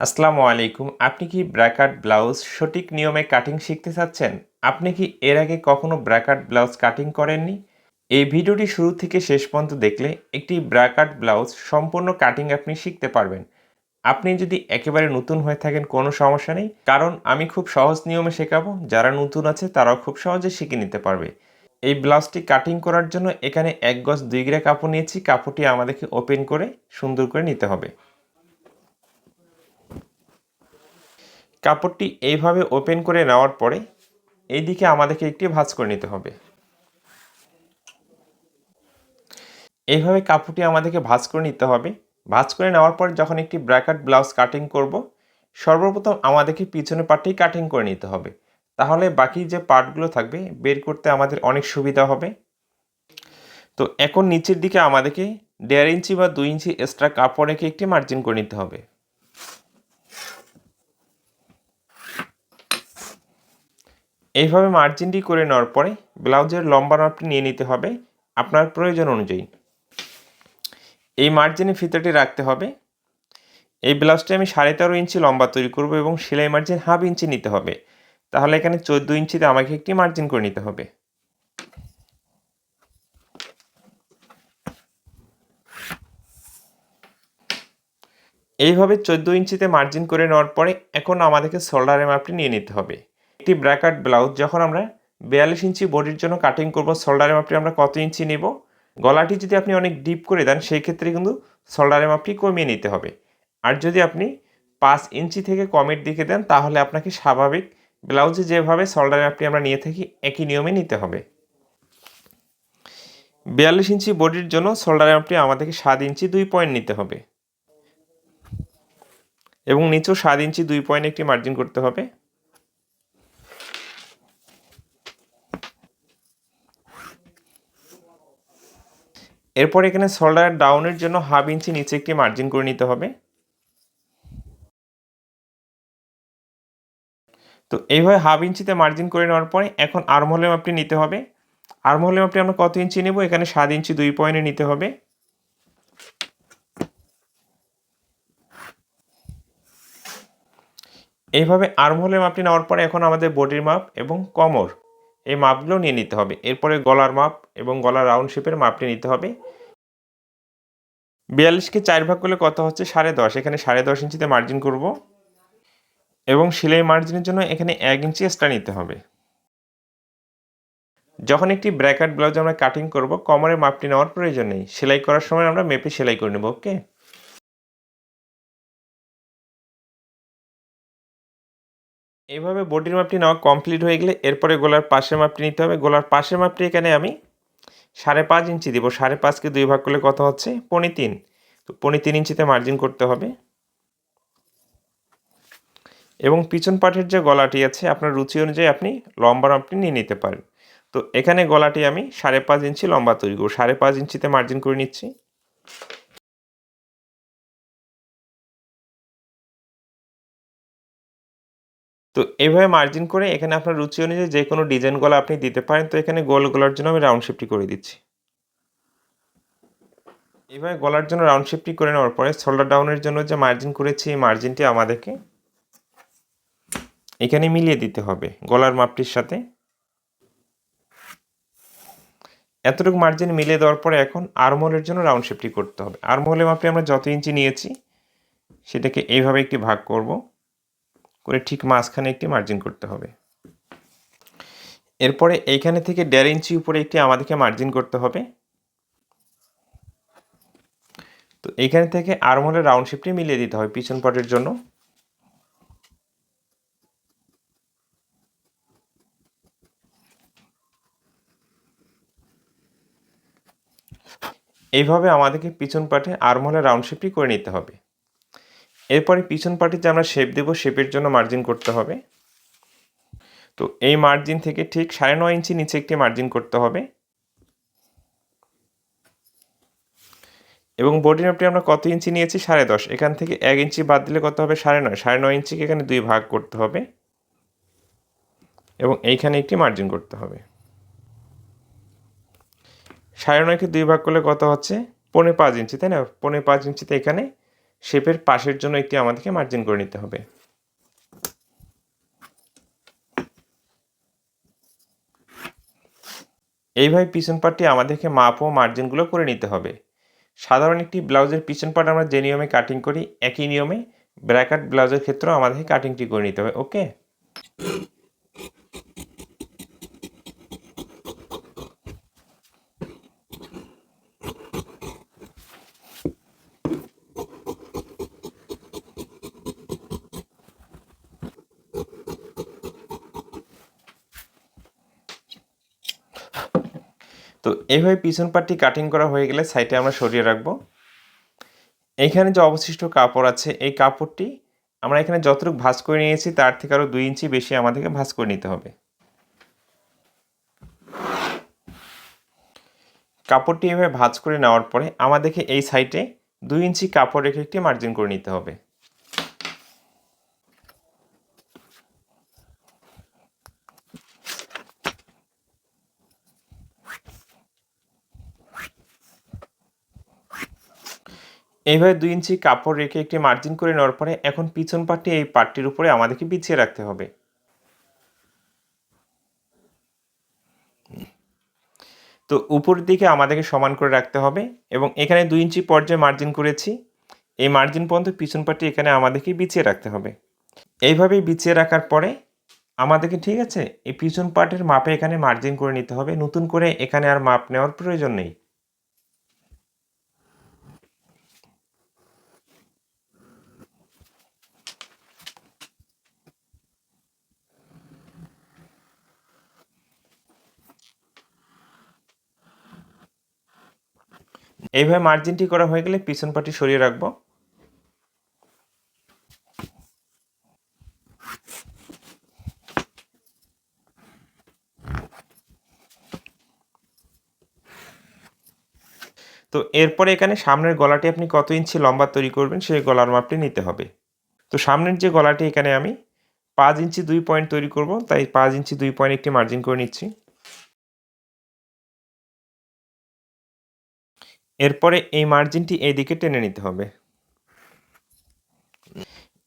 আসসালামু আলাইকুম। আপনি কি ব্র্যাকাট ব্লাউজ সঠিক নিয়মে কাটিং শিখতে চাচ্ছেন? আপনি কি এর আগে কখনো ব্র্যাকাট ব্লাউজ কাটিং করেননি? এই ভিডিওটি শুরু থেকে শেষ পর্যন্ত দেখলে একটি ব্র্যাকাট ব্লাউজ সম্পূর্ণ কাটিং আপনি শিখতে পারবেন। আপনি যদি একেবারে নতুন হয়ে থাকেন, কোনো সমস্যা নেই। কারণ আমি খুব সহজ নিয়মে শেখাবো, যারা নতুন আছে তারাও খুব সহজে শিখে নিতে পারবে। এই ব্লাউজটি কাটিং করার জন্য এখানে এক গজ দুই গ্রা কাপড় নিয়েছি। কাপড়টি আমাদেরকে ওপেন করে সুন্দর করে নিতে হবে। কাপড়টি এইভাবে ওপেন করে নেওয়ার পরে এই দিকে আমাদেরকে একটি ভাঁজ করে নিতে হবে। এইভাবে কাপড়টি আমাদেরকে ভাঁজ করে নিতে হবে। ভাঁজ করে নেওয়ার পর যখন একটি ব্র্যাকেট ব্লাউজ কাটিং করব, সর্বপ্রথম আমাদেরকে পিছনের পার্টটি কাটিং করে নিতে হবে। তাহলে বাকি যে পার্টগুলো থাকবে, বের করতে আমাদের অনেক সুবিধা হবে। তো এখন নিচের দিকে আমাদেরকে দেড় ইঞ্চি বা দুই ইঞ্চি এক্সট্রা কাপড় রেখে একটি মার্জিন করে নিতে হবে। এইভাবে মার্জিনটি করে নেওয়ার পরে ব্লাউজের লম্বা মাপটি নিয়ে নিতে হবে আপনার প্রয়োজন অনুযায়ী। এই মার্জিনে ফিতাটি রাখতে হবে। এই ব্লাউজটি আমি সাড়ে তেরো ইঞ্চি লম্বা তৈরি করব এবং সেলাই মার্জিন হাফ ইঞ্চি নিতে হবে। তাহলে এখানে চোদ্দ ইঞ্চিতে আমাকে একটি মার্জিন করে নিতে হবে। এইভাবে চোদ্দ ইঞ্চিতে মার্জিন করে নেওয়ার পরে এখন আমাদেরকে শোল্ডারের মাপটি নিয়ে নিতে হবে। একটি ব্র্যাকেট ব্লাউজ যখন আমরা বিয়াল্লিশ ইঞ্চি বডির জন্য কাটিং করব শোল্ডারের মাপটি আমরা কত ইঞ্চি নেব? গলাটি যদি আপনি অনেক ডিপ করে দেন, সেই ক্ষেত্রে কিন্তু শোল্ডারের মাপটি কমিয়ে নিতে হবে। আর যদি আপনি পাঁচ ইঞ্চি থেকে কমের দিকে দেন, তাহলে আপনাকে স্বাভাবিক ব্লাউজে যেভাবে শোল্ডারের মাপটি আমরা নিয়ে থাকি, একই নিয়মে নিতে হবে। বিয়াল্লিশ ইঞ্চি বডির জন্য শোল্ডারের মাপটি আমাদেরকে সাত ইঞ্চি দুই পয়েন্ট নিতে হবে। এবং নিচেও সাত ইঞ্চি দুই পয়েন্ট একটি মার্জিন করতে হবে। এরপর এখানে শোল্ডার ডাউনের জন্য হাফ ইঞ্চি নিচে একটি মার্জিন করে নিতে হবে। তো এইভাবে হাফ ইঞ্চিতে মার্জিন করে নেওয়ার পরে এখন আর্মহোলের মাপটি নিতে হবে। আর্মহোলের মাপটি আমরা কত ইঞ্চি নেব? এখানে সাত ইঞ্চি দুই পয়েন্টে নিতে হবে। এইভাবে আর্মহোলের মাপটি নেওয়ার পরে এখন আমাদের বডির মাপ এবং কমর এই মাপগুলো নিয়ে নিতে হবে। এরপরে গলার মাপ এবং গলার রাউন্ড শেপের মাপটি নিতে হবে। বিয়াল্লিশকে চার ভাগ করলে কত হচ্ছে? সাড়ে দশ। এখানে সাড়ে দশ ইঞ্চিতে মার্জিন করব। এবং সেলাই মার্জিনের জন্য এখানে এক ইঞ্চি এক্সট্রা নিতে হবে। যখন একটি ব্র্যাকেট ব্লাউজ আমরা কাটিং করব কমরের মাপটি নেওয়ার প্রয়োজন নেই। সেলাই করার সময় আমরা মেপে সেলাই করে নেব ওকে এইভাবে বডির মাপটি নেওয়া কমপ্লিট হয়ে গেলে এরপরে গোলার পাশের মাপটি নিতে হবে। গোলার পাশের মাপটি এখানে আমি সাড়ে পাঁচ ইঞ্চি দিব। সাড়ে পাঁচকে দুই ভাগ করলে কত হচ্ছে? পনি তিন। তো পনি তিন ইঞ্চিতে মার্জিন করতে হবে। এবং পিছন পাটের যে গলাটি আছে, আপনার রুচি অনুযায়ী আপনি লম্বা মাপটি নিয়ে নিতে পারেন। তো এখানে গলাটি আমি সাড়ে পাঁচ ইঞ্চি লম্বা তৈরি করব। সাড়ে পাঁচ ইঞ্চিতে মার্জিন করে নিচ্ছি। তো এইভাবে মার্জিন করে এখানে আপনার রুচি অনুযায়ী যে কোনো ডিজাইন গলা আপনি দিতে পারেন, তো এখানে গোল গলার জন্য আমি রাউন্ড শেপটি করে দিচ্ছি। এইভাবে গলার জন্য রাউন্ড শেপটি করে নেওয়ার পরে শোল্ডার ডাউনের জন্য যে মার্জিন করেছি, এই মার্জিনটি আমাদেরকে এখানে মিলিয়ে দিতে হবে গলার মাপটির সাথে। এতটুকু মার্জিন মিলিয়ে দেওয়ার পরে এখন আর্মহোলের জন্য রাউন্ড শেপটি করতে হবে। আর্মহোলের মাপটি আমরা যত ইঞ্চি নিয়েছি, সেটাকে এইভাবে একটি ভাগ করব। করে ঠিক মাঝখানে একটি মার্জিন করতে হবে। এরপরে এইখানে থেকে দেড় ইঞ্চি উপরে একটি আমাদেরকে মার্জিন করতে হবে। তো এইখানে থেকে আর্মহোলের রাউন্ড শেপটি মিলিয়ে দিতে হবে পিছন পটের জন্য। এইভাবে আমাদেরকে পিছন পাটে আর্মহোলের রাউন্ড শেপটি করে নিতে হবে। এরপরে পিছন পাটে যে আমরা শেপ দেবো শেপের জন্য মার্জিন করতে হবে। তো এই মার্জিন থেকে ঠিক সাড়ে নয় ইঞ্চি নিচে একটি মার্জিন করতে হবে। এবং বডি মাপটি আমরা কত ইঞ্চি নিয়েছি? সাড়ে দশ। এখান থেকে এক ইঞ্চি বাদ দিলে কত হবে? সাড়ে নয়। সাড়ে নয় ইঞ্চিকে এখানে দুই ভাগ করতে হবে। এবং এইখানে একটি মার্জিন করতে হবে। সাড়ে নয়কে দুই ভাগ করলে কত হচ্ছে? পনেরো পাঁচ ইঞ্চি, তাই না? পনেরো পাঁচ ইঞ্চিতে এখানে শেপের পাশের জন্য একটি আমাদেরকে মার্জিন করে নিতে হবে। এইভাবে পিছন পাটটি আমাদেরকে মাপ ও মার্জিনগুলো করে নিতে হবে। সাধারণ একটি ব্লাউজের পিছন পাট আমরা যে নিয়মে কাটিং করি, একই নিয়মে ব্র্যাকেট ব্লাউজের ক্ষেত্রেও আমাদেরকে কাটিংটি করে নিতে হবে ওকে তো এইভাবে পিছন পাটটি কাটিং করা হয়ে গেলে সাইডে আমরা সরিয়ে রাখব। এইখানে যে অবশিষ্ট কাপড় আছে, এই কাপড়টি আমরা এখানে যতটুকু ভাঁজ করে নিয়েছি, তার থেকে আরও দুই ইঞ্চি বেশি আমাদেরকে ভাঁজ করে নিতে হবে। কাপড়টি এভাবে ভাঁজ করে নেওয়ার পরে আমাদেরকে এই সাইডে দুই ইঞ্চি কাপড় রেখে একটি মার্জিন করে নিতে হবে। এইভাবে দুই ইঞ্চি কাপড় রেখে একটি মার্জিন করে নেওয়ার পরে এখন পিছন পাটটি এই পাটটির উপরে আমাদেরকে বিছিয়ে রাখতে হবে। তো উপরের দিকে আমাদেরকে সমান করে রাখতে হবে এবং এখানে দুই ইঞ্চি পর্যায়ে মার্জিন করেছি। এই মার্জিন পর্যন্ত পিছন পাটটি এখানে আমাদেরকে বিছিয়ে রাখতে হবে। এইভাবে বিছিয়ে রাখার পরে আমাদেরকে ঠিক আছে, এই পিছন পার্টের মাপে এখানে মার্জিন করে নিতে হবে। নতুন করে এখানে আর মাপ নেওয়ার প্রয়োজন নেই। এইভাবে মার্জিনটি করা হয়ে গেলে পিছন পাটি সরিয়ে রাখব। তো এরপরে এখানে সামনের গলাটি আপনি কত ইঞ্চি লম্বা তৈরি করবেন সেই গলার মাপটি নিতে হবে। তো সামনের যে গলাটি এখানে আমি পাঁচ ইঞ্চি দুই পয়েন্ট তৈরি করব, তাই পাঁচ ইঞ্চি দুই পয়েন্ট একটি মার্জিন করে নিচ্ছি। এরপরে এই মার্জিনটি এইদিকে টেনে নিতে হবে।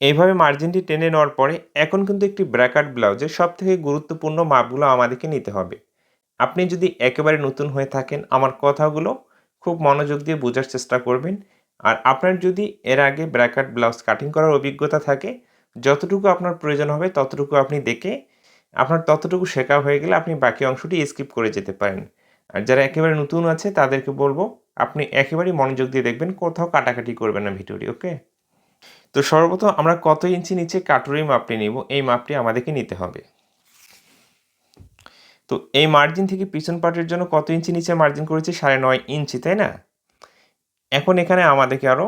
এইভাবে মার্জিনটি টেনে নেওয়ার পরে এখন কিন্তু একটি ব্র্যাকাট ব্লাউজের সব থেকে গুরুত্বপূর্ণ মাপগুলো আমাদেরকে নিতে হবে। আপনি যদি একেবারে নতুন হয়ে থাকেন, আমার কথাগুলো খুব মনোযোগ দিয়ে বোঝার চেষ্টা করবেন। আর আপনার যদি এর আগে ব্র্যাকাট ব্লাউজ কাটিং করার অভিজ্ঞতা থাকে, যতটুকু আপনার প্রয়োজন হবে ততটুকু আপনি দেখে, আপনার ততটুকু শেখা হয়ে গেলে আপনি বাকি অংশটি স্কিপ করে যেতে পারেন। আর যারা একেবারে নতুন আছে, তাদেরকে বলব, আপনি একেবারেই মনোযোগ দিয়ে দেখবেন, কোথাও কাটাকাটি করবেন না ভিডিওটি, ওকে? তো সর্বপ্রথম আমরা কত ইঞ্চি নিচে কাটুরি মাপটি নিব, এই মাপটি আমাদেরকে নিতে হবে। তো এই মার্জিন থেকে পিছন পার্টের জন্য কত ইঞ্চি নিচে মার্জিন করেছি? সাড়ে নয় ইঞ্চি, তাই না? এখন এখানে আমাদেরকে আরও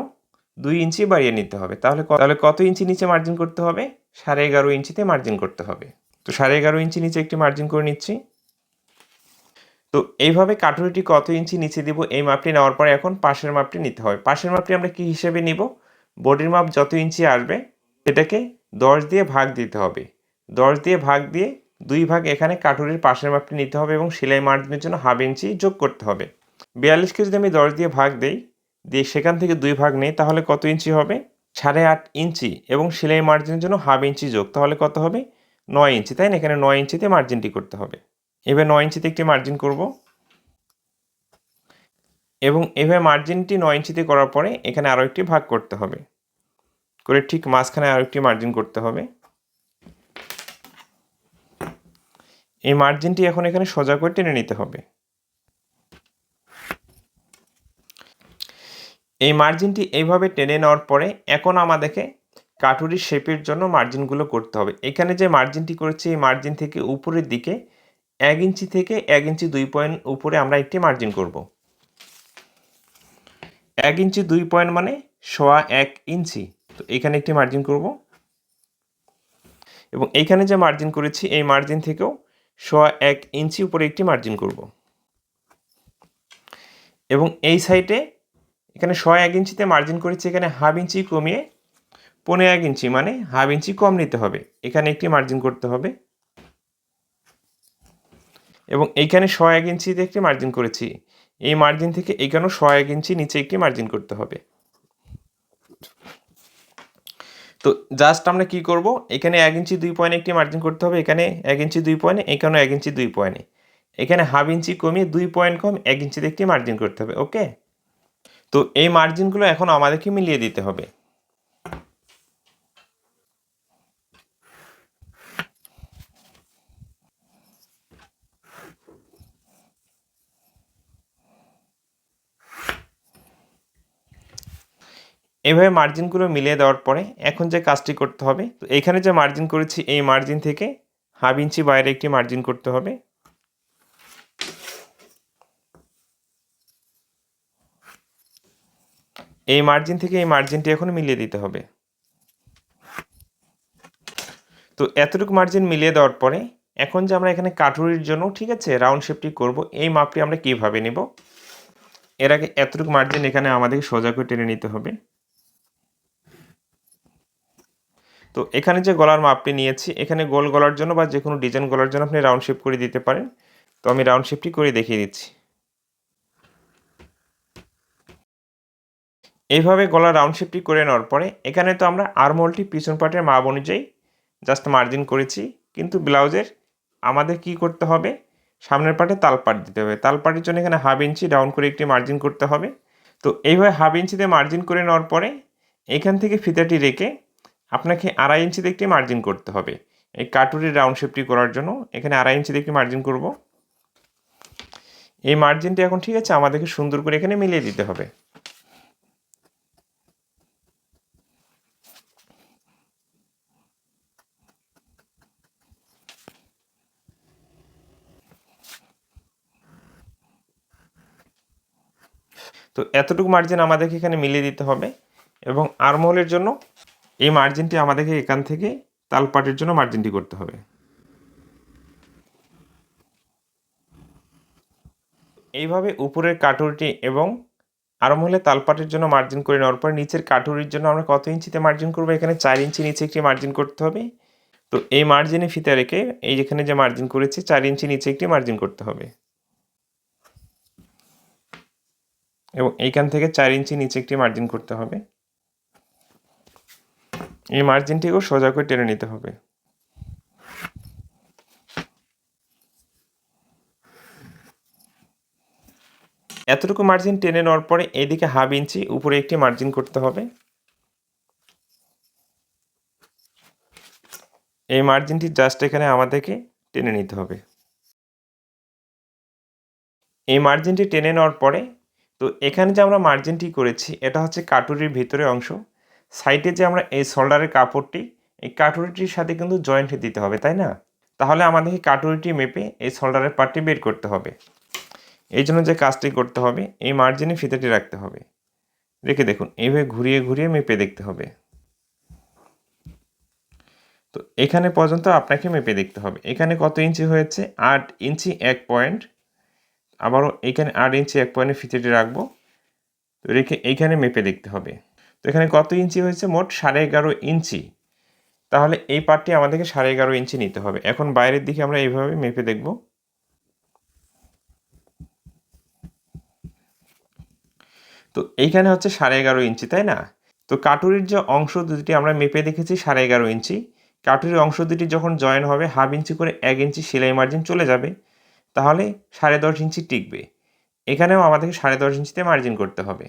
দুই ইঞ্চি বাড়িয়ে নিতে হবে, তাহলে তাহলে কত ইঞ্চি নিচে মার্জিন করতে হবে? সাড়ে এগারো ইঞ্চিতে মার্জিন করতে হবে। তো সাড়ে এগারো ইঞ্চি নিচে একটি মার্জিন করে নিচ্ছি। তো এইভাবে কাঠুরিটি কত ইঞ্চি নিচে দিব এই মাপটি নেওয়ার পরে এখন পাশের মাপটি নিতে হবে। পাশের মাপটি আমরা কি হিসেবে নিব? বডির মাপ যত ইঞ্চি আসবে সেটাকে দশ দিয়ে ভাগ দিতে হবে। দশ দিয়ে ভাগ দিয়ে দুই ভাগ এখানে কাঠুরির পাশের মাপটি নিতে হবে এবং সেলাই মার্জিনের জন্য হাফ ইঞ্চি যোগ করতে হবে। বিয়াল্লিশকে যদি আমি দশ দিয়ে ভাগ দেই, দিয়ে সেখান থেকে দুই ভাগ নেই, তাহলে কত ইঞ্চি হবে? সাড়ে আট ইঞ্চি এবং সেলাই মার্জিনের জন্য হাফ ইঞ্চি যোগ, তাহলে কত হবে? নয় ইঞ্চি, তাই না? এখানে নয় ইঞ্চিতে মার্জিনটি করতে হবে। এবার নয় ইঞ্চিতে একটি মার্জিন করব। এবং এভাবে মার্জিনটি নয় ইঞ্চিতে করার পরে এখানে আরও একটি ভাগ করতে হবে। করে ঠিক মাঝখানে আরও একটি মার্জিন করতে হবে। এই মার্জিনটি এখন এখানে সোজা করে টেনে নিতে হবে। এই মার্জিনটি এইভাবে টেনে নেওয়ার পরে এখন আমাদেরকে কাটুরির শেপের জন্য মার্জিনগুলো করতে হবে। এখানে যে মার্জিনটি করেছি, এই মার্জিন থেকে উপরের দিকে এক ইঞ্চি থেকে এক ইঞ্চি দুই পয়েন্ট উপরে আমরা একটি মার্জিন করব। এক ইঞ্চি দুই পয়েন্ট মানে সোয়া এক ইঞ্চি। তো এখানে একটি মার্জিন করব। এবং এইখানে যে মার্জিন করেছি, এই মার্জিন থেকেও সোয়া এক ইঞ্চি উপরে একটি মার্জিন করব। এবং এই সাইডে এখানে সোয়া এক ইঞ্চিতে মার্জিন করেছি, এখানে হাফ ইঞ্চি কমিয়ে পনেরো এক ইঞ্চি মানে হাফ ইঞ্চি কম নিতে হবে। এখানে একটি মার্জিন করতে হবে। এবং এইখানে শ এক ইঞ্চিতে একটি মার্জিন করেছি। এই মার্জিন থেকে এইখানেও শ এক ইঞ্চি নিচে একটি মার্জিন করতে হবে। তো জাস্ট আমরা কি করব? এখানে এক ইঞ্চি দুই পয়েন্ট একটি মার্জিন করতে হবে, এখানে এক ইঞ্চি দুই পয়েন্টে, এখানেও এক ইঞ্চি দুই পয়েন্টে। এখানে হাফ ইঞ্চি কমিয়ে দুই পয়েন্ট কম এক ইঞ্চিতে একটি মার্জিন করতে হবে ওকে তো এই মার্জিনগুলো এখন আমাদেরকে মিলিয়ে দিতে হবে। এভাবে মার্জিনগুলো মিলিয়ে দেওয়ার পরে এখন যে কাজটি করতে হবে, তো এখানে যে মার্জিন করেছি, এই মার্জিন থেকে হাফ ইঞ্চি বাইরে একটি মার্জিন করতে হবে। এই মার্জিন থেকে এই মার্জিনটি এখন মিলিয়ে দিতে হবে। তো এতটুকু মার্জিন মিলিয়ে দেওয়ার পরে এখন যে আমরা এখানে কাঠুরির জন্য, ঠিক আছে রাউন্ড শেপটি করব, এই মাপটি আমরা কীভাবে নেব? এর আগে এতটুকু মার্জিন এখানে আমাদেরকে সোজা করে টেনে নিতে হবে। তো এখানে যে গলার মাপটি নিয়েছি, এখানে গোল গলার জন্য বা যে কোনো ডিজাইন গলার জন্য আপনি রাউন্ড শেপ করে দিতে পারেন। তো আমি রাউন্ড শেপটি করে দেখিয়ে দিচ্ছি। এইভাবে গলার রাউন্ড শেপটি করে নেওয়ার পরে, এখানে তো আমরা আরমোলটি পিছন পাটের মাপ অনুযায়ী জাস্ট মার্জিন করেছি, কিন্তু ব্লাউজের আমাদের কি করতে হবে? সামনের পাটে তালপাট দিতে হবে। তালপাটের জন্য এখানে হাফ ইঞ্চি ডাউন করে একটি মার্জিন করতে হবে। তো এইভাবে হাফ ইঞ্চিতে মার্জিন করে নেওয়ার পরে, এখান থেকে ফিতাটি রেখে আপনাকে আড়াই ইঞ্চিতে একটি মার্জিন করতে হবে। এই কাটুরির রাউন্ড শেপটি করার জন্য এখানে আড়াই ইঞ্চিতে একটি মার্জিন করব। এই মার্জিনটি এখন ঠিক আছে, আমাদেরকে সুন্দর করে এখানে মিলিয়ে দিতে হবে। তো এতটুকু মার্জিন আমাদেরকে এখানে মিলিয়ে দিতে হবে এবং আর্মহোলের জন্য এই মার্জিনটি আমাদেরকে এখান থেকে তালপাটের জন্য মার্জিনটি করতে হবে। এইভাবে উপরের কাটুরিটি এবং আরমহলে তালপাটের জন্য মার্জিন করে নেওয়ার পর নিচের কাটুরির জন্য আমরা কত ইঞ্চিতে মার্জিন করব? এখানে চার ইঞ্চি নিচে একটি মার্জিন করতে হবে। তো এই মার্জিনে ফিতা রেখে এই যেখানে যে মার্জিন করেছি, চার ইঞ্চি নিচে একটি মার্জিন করতে হবে। এবং এইখান থেকে চার ইঞ্চি নিচে একটি মার্জিন করতে হবে। এই মার্জিনটিকেও সোজা করে টেনে নিতে হবে। এতটুকু মার্জিন টেনে নেওয়ার পরে এদিকে হাফ ইঞ্চি উপরে একটি মার্জিন করতে হবে। এই মার্জিনটি জাস্ট এখানে আমাদেরকে টেনে নিতে হবে। এই মার্জিনটি টেনে নেওয়ার পরে, তো এখানে যে আমরা মার্জিনটি করেছি, এটা হচ্ছে কাটুরির ভিতরে অংশ। সাইডে যে আমরা এই শোল্ডারের কাপড়টি, এই কাটুরিটির সাথে কিন্তু জয়েন্ট দিতে হবে, তাই না? তাহলে আমাদেরকে কাটুরিটি মেপে এই শোল্ডারের পার্টটি বের করতে হবে। এই জন্য যে কাজটি করতে হবে, এই মার্জিনে ফিতেটি রাখতে হবে। রেখে দেখুন, এইভাবে ঘুরিয়ে ঘুরিয়ে মেপে দেখতে হবে। তো এখানে পর্যন্ত আপনাকে মেপে দেখতে হবে। এখানে কত ইঞ্চি হয়েছে? আট ইঞ্চি, এক পয়েন্ট। আবারও এখানে আট ইঞ্চি, এক পয়েন্টে ফিতেটি রাখব। তো রেখে এইখানে মেপে দেখতে হবে। এখানে কত ইঞ্চি হয়েছে? মোট সাড়ে এগারো ইঞ্চি। তাহলে এই পার্টটি আমাদেরকে সাড়ে এগারো ইঞ্চি নিতে হবে। এখন বাইরের দিকে আমরা এইভাবে মেপে দেখব। তো এইখানে হচ্ছে সাড়ে এগারো ইঞ্চি, তাই না? তো কাটুরির যে অংশ দুটি আমরা মেপে দেখেছি সাড়ে এগারো ইঞ্চি। কাটুরির অংশ দুটি যখন জয়েন হবে, হাফ ইঞ্চি করে এক ইঞ্চি সেলাই মার্জিন চলে যাবে। তাহলে সাড়ে দশ ইঞ্চি টিকবে। এখানেও আমাদেরকে সাড়ে দশ ইঞ্চিতে মার্জিন করতে হবে।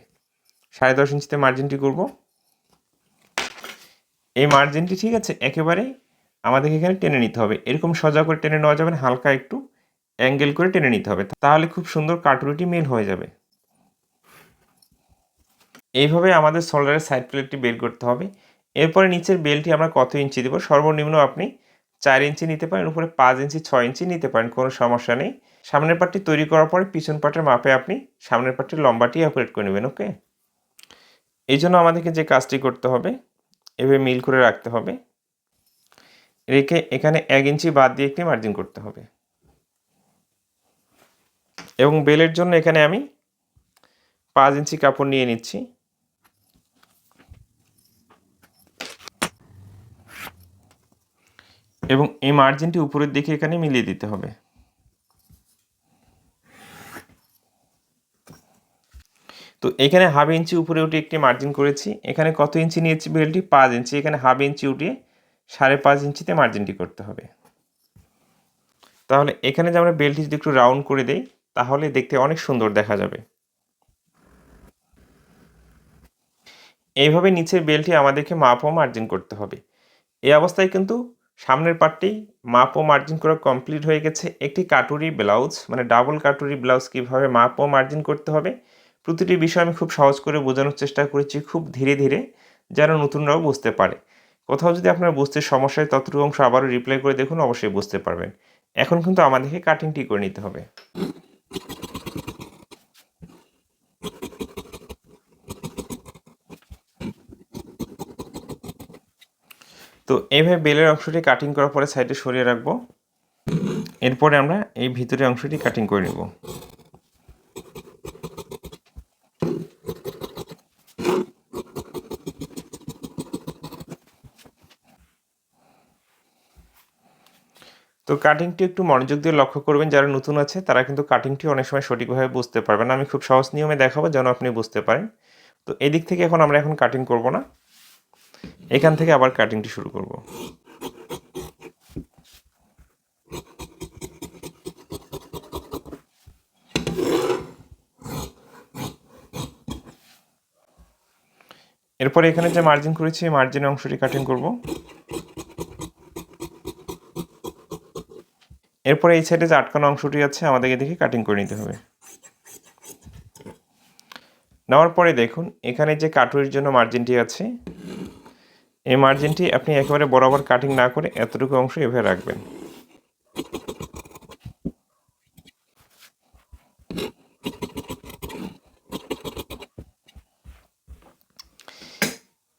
সাড়ে দশ ইঞ্চিতে মার্জিনটি করব। এই মার্জিনটি ঠিক আছে একেবারে আমাদেরকে এখানে টেনে নিতে হবে। এরকম সোজা করে টেনে নেওয়া যাবে না, হালকা একটু অ্যাঙ্গেল করে টেনে নিতে হবে। তাহলে খুব সুন্দর কাটুরিটি মেল হয়ে যাবে। এইভাবে আমাদের শোল্ডারের সাইড প্লেটটি বের করতে হবে। এরপরে নিচের বেলটি আমরা কত ইঞ্চি দেবো? সর্বনিম্ন আপনি চার ইঞ্চি নিতে পারেন, উপরে পাঁচ ইঞ্চি, ছয় ইঞ্চি নিতে পারেন, কোনো সমস্যা নেই। সামনের পাটটি তৈরি করার পরে পিছন পাটের মাপে আপনি সামনের পাটটির লম্বাটি অপারেট করে নেবেন ওকে এই জন্য আমাদেরকে যে কাজটি করতে হবে, এভাবে মিল করে রাখতে হবে। রেখে এখানে এক ইঞ্চি বাদ দিয়ে একটি মার্জিন করতে হবে। এবং বেলের জন্য এখানে আমি পাঁচ ইঞ্চি কাপড় নিয়ে নিচ্ছি। এবং এই মার্জিনটি উপরের দিকে এখানে মিলিয়ে দিতে হবে। তো এখানে হাফ ইঞ্চি উপরে উঠে একটি মার্জিন করেছি। এখানে কত ইঞ্চি নিয়েছি বেলটি? পাঁচ ইঞ্চি এখানে হাফ ইঞ্চি উঠিয়ে সাড়ে পাঁচ ইঞ্চিতে মার্জিনটি করতে হবে। তাহলে এখানে যে আমরা বেলটি যদি একটু রাউন্ড করে দেই, তাহলে দেখতে অনেক সুন্দর দেখা যাবে। এইভাবে নিচের বেলটি আমাদেরকে মাপ ও মার্জিন করতে হবে। এই অবস্থায় কিন্তু সামনের পার্টটি মাপ ও মার্জিন করা কমপ্লিট হয়ে গেছে। একটি কাটুরি ব্লাউজ মানে ডাবল কাটুরি ব্লাউজ কীভাবে মাপ ও মার্জিন করতে হবে প্রতিটি বিষয় আমি খুব সহজ করে বোঝানোর চেষ্টা করেছি খুব ধীরে ধীরে, যেন নতুনরাও বুঝতে পারে। কোথাও যদি আপনার বুঝতে সমস্যা হয়, ততটুকু অংশ আবারও রিপ্লাই করে দেখুন, অবশ্যই বুঝতে পারবেন। এখন কিন্তু আমাদেরকে কাটিংটি করে নিতে হবে। তো এইভাবে বেলের অংশটি কাটিং করার পরে সাইডে সরিয়ে রাখব। এরপরে আমরা এই ভিতরের অংশটি কাটিং করে নেব। তো কাটিংটি একটু মনোযোগ দিয়ে লক্ষ্য করবেন, যারা নতুন আছে তারা কিন্তু কাটিংটি অনেক সময় সঠিকভাবে বুঝতে পারবেন আমি খুব সহজ নিয়মে দেখাবো যেন আপনি বুঝতে পারেন। তো এদিক থেকে এখন আমরা এখন কাটিং করব না। এখান থেকে আবার কাটিংটি শুরু করব। এরপর এখানে যে মার্জিন করেছি মার্জিনের অংশটি কাটিং করব। এরপরে এই সাইডে যে আটকানো অংশটি আছে, আমাদেরকে এদিকে কাটিং করে নিতে হবে। নেওয়ার পরে দেখুন, এখানে যে কাটুরির জন্য মার্জিনটি আছে, এই মার্জিনটি আপনি একেবারে বরাবর কাটিং না করে এতটুকু অংশ এভাবে রাখবেন।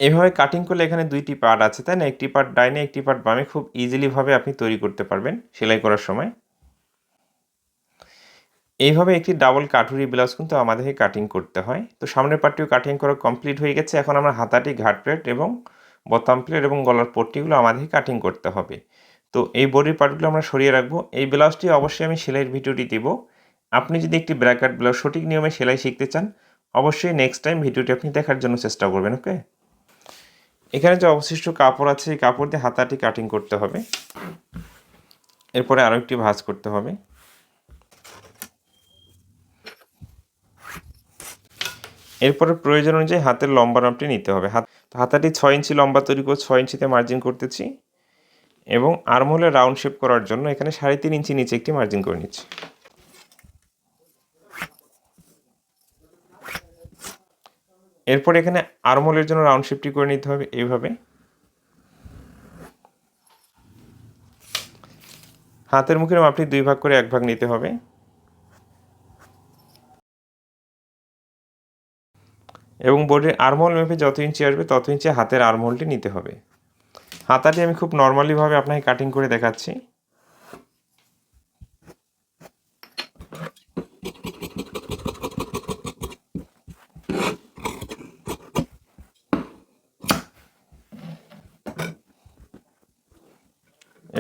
এভাবে কাটিং করলে এখানে দুইটি পার্ট আছে, তাই না? একটি পার্ট ডাইনে, একটি পার্ট বামে খুব ইজিলিভাবে আপনি তৈরি করতে পারবেন সেলাই করার সময়। এইভাবে একটি ডাবল কাঠুরি ব্লাউজ কিন্তু আমাদেরকে কাটিং করতে হয়। তো সামনের পার্টটিও কাটিং করা কমপ্লিট হয়ে গেছে। এখন আমরা হাতাটি, ঘাট প্লেট এবং বোতাম প্লেট এবং গলার পট্টিগুলো আমাদেরকে কাটিং করতে হবে। তো এই বডির পার্টগুলো আমরা সরিয়ে রাখব। এই ব্লাউজটি অবশ্যই আমি সেলাইয়ের ভিডিওটি দিব। আপনি যদি একটি ব্র্যাকেট ব্লাউজ সঠিক নিয়মে সেলাই শিখতে চান, অবশ্যই নেক্সট টাইম ভিডিওটি আপনি দেখার জন্য চেষ্টা করবেন ওকে এখানে যে অবশিষ্ট কাপড় আছে, এই কাপড় দিয়ে হাতাটি কাটিং করতে হবে। এরপরে আরও একটি ভাঁজ করতে হবে। এরপরে প্রয়োজন অনুযায়ী হাতের লম্বা নামটি নিতে হবে। হাত হাতাটি ছয় ইঞ্চি লম্বা তৈরি করে ছয় ইঞ্চিতে মার্জিন করতেছি এবং আর্মহোলে রাউন্ড শেপ করার জন্য এখানে সাড়ে তিন ইঞ্চি নিচে একটি মার্জিন করে নিচ্ছি। এরপর এখানে আর্মহোলের জন্য রাউন্ড শেপটি করে নিতে হবে এইভাবে। হাতের মুখের মাপটি দুই ভাগ করে এক ভাগ নিতে হবে। এবং বোর্ডের আর্মহোল মেপে যত ইঞ্চি আসবে, তত ইঞ্চি হাতের আর্মহোলটি নিতে হবে। হাতাটি আমি খুব নর্মালিভাবে আপনাকে কাটিং করে দেখাচ্ছি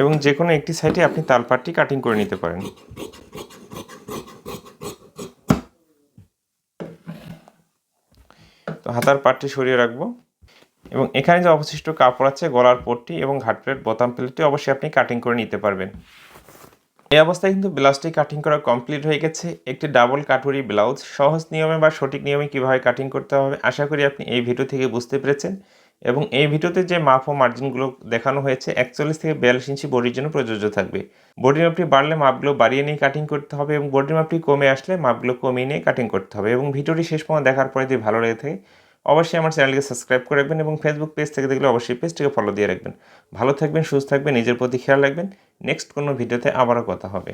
এবং যে কোনো একটি সাইডে আপনি তালপাটটি কাটিং করে নিতে পারেন। তো হাতার পাটটি সরিয়ে রাখব। এবং এখানে যে অবশিষ্ট কাপড় আছে, গলার পট্টি এবং ঘাট প্লেট বোতাম প্লেটটি অবশ্যই আপনি কাটিং করে নিতে পারবেন। এই অবস্থায় কিন্তু ব্লাউজটি কাটিং করা কমপ্লিট হয়ে গেছে। একটি ডাবল কাটুরি ব্লাউজ, সহজ নিয়মে বা সঠিক নিয়মে কীভাবে কাটিং করতে হবে, আশা করি আপনি এই ভিডিও থেকে বুঝতে পেরেছেন। এবং এই ভিডিওতে যে মাপ ও মার্জিনগুলো দেখানো হয়েছে, একচল্লিশ থেকে বিয়াল্লিশ ইঞ্চি বডির জন্য প্রযোজ্য থাকবে। বডির মাপটি বাড়লে মাপগুলো বাড়িয়ে নিয়ে কাটিং করতে হবে এবং বডির মাপটি কমে আসলে মাপগুলো কমিয়ে নিয়ে কাটিং করতে হবে এবং ভিডিওটি শেষ পর্যন্ত দেখার পরে যদি ভালো লেগে থাকে, অবশ্যই আমার চ্যানেলকে সাবস্ক্রাইব করে রাখবেন এবং ফেসবুক পেজ থেকে দেখলে অবশ্যই পেজটিকে ফলো দিয়ে রাখবেন। ভালো থাকবেন, সুস্থ থাকবেন, নিজের প্রতি খেয়াল রাখবেন। নেক্সট কোনো ভিডিওতে আবারও কথা হবে।